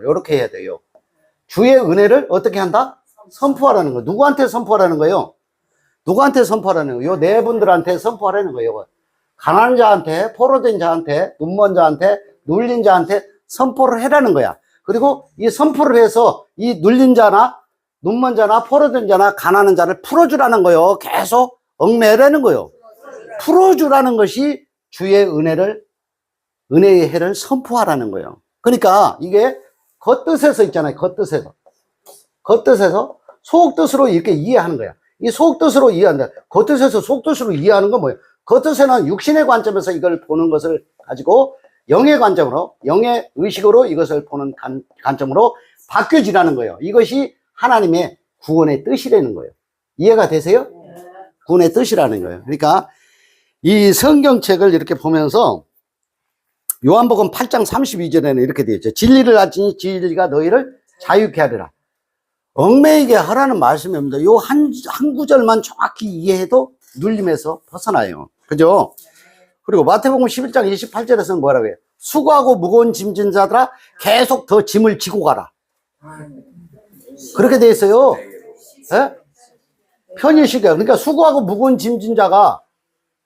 이렇게 해야 돼요. 주의 은혜를 어떻게 한다? 선포하라는 거예요. 누구한테 선포하라는 거예요? 누구한테 선포하라는 거예요? 요네 분들한테 선포하라는 거예요. 가난한 자한테, 포로된 자한테, 눈먼 자한테, 눌린 자한테 선포를 해라는 거야. 그리고 이 선포를 해서 이 눌린 자나, 눈먼 자나, 포로된 자나, 가난한 자를 풀어주라는 거예요. 계속 얽매라는 거예요. 풀어주라는 것이 주의 은혜를, 은혜의 해를 선포하라는 거예요. 그러니까 이게 겉뜻에서 있잖아요. 겉뜻에서. 겉뜻에서 속뜻으로 이렇게 이해하는 거야. 이 속뜻으로 이해한다. 겉뜻에서 속뜻으로 이해하는 건 뭐예요? 겉뜻에는 육신의 관점에서 이걸 보는 것을 가지고 영의 관점으로, 영의 의식으로 이것을 보는 관, 관점으로 바뀌어지라는 거예요. 이것이 하나님의 구원의 뜻이라는 거예요. 이해가 되세요? 구원의 뜻이라는 거예요. 그러니까 이 성경책을 이렇게 보면서 요한복음 8장 32절에는 이렇게 되어 있죠. 진리를 알지니 진리가 너희를 자유케 하리라. 얽매이게 하라는 말씀입니다. 요 한, 한 구절만 정확히 이해해도 눌림에서 벗어나요. 그죠? 그리고 마태복음 11장 28절에서는 뭐라고 해요? 수고하고 무거운 짐진 자들아 계속 더 짐을 지고 가라. 그렇게 돼 있어요. 예? 편의시가 그러니까 수고하고 무거운 짐진 자가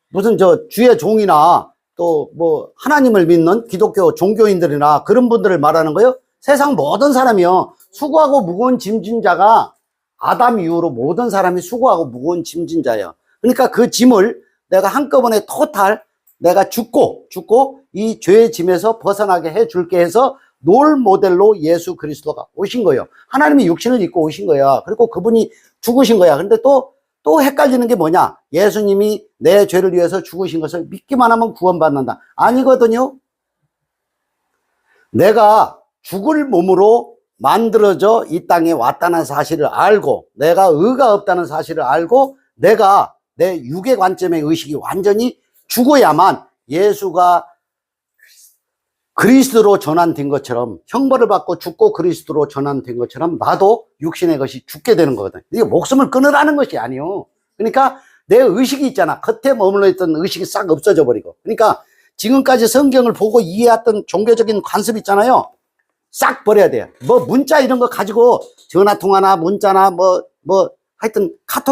무슨 저 주의 종이나 또 뭐 하나님을 믿는 기독교 종교인들이나 그런 분들을 말하는 거예요. 세상 모든 사람이요. 수고하고 무거운 짐진 자가 아담 이후로 모든 사람이 수고하고 무거운 짐진 자예요. 그러니까 그 짐을 내가 한꺼번에 토탈 내가 죽고 죽고 이 죄의 짐에서 벗어나게 해 줄게 해서 롤 모델로 예수 그리스도가 오신 거예요. 하나님이 육신을 입고 오신 거야. 그리고 그분이 죽으신 거야. 근데 또, 또 헷갈리는 게 뭐냐? 예수님이 내 죄를 위해서 죽으신 것을 믿기만 하면 구원받는다. 아니거든요. 내가 죽을 몸으로 만들어져 이 땅에 왔다는 사실을 알고, 내가 의가 없다는 사실을 알고, 내가 내 육의 관점의 의식이 완전히 죽어야만 예수가 그리스도로 전환된 것처럼 형벌을 받고 죽고 그리스도로 전환된 것처럼 나도 육신의 것이 죽게 되는 거거든. 이게 목숨을 끊으라는 것이 아니요. 그러니까 내 의식이 있잖아. 겉에 머물러 있던 의식이 싹 없어져 버리고. 그러니까 지금까지 성경을 보고 이해했던 종교적인 관습 있잖아요. 싹 버려야 돼요. 뭐 문자 이런 거 가지고 전화 통화나 문자나 뭐뭐 하여튼 카톡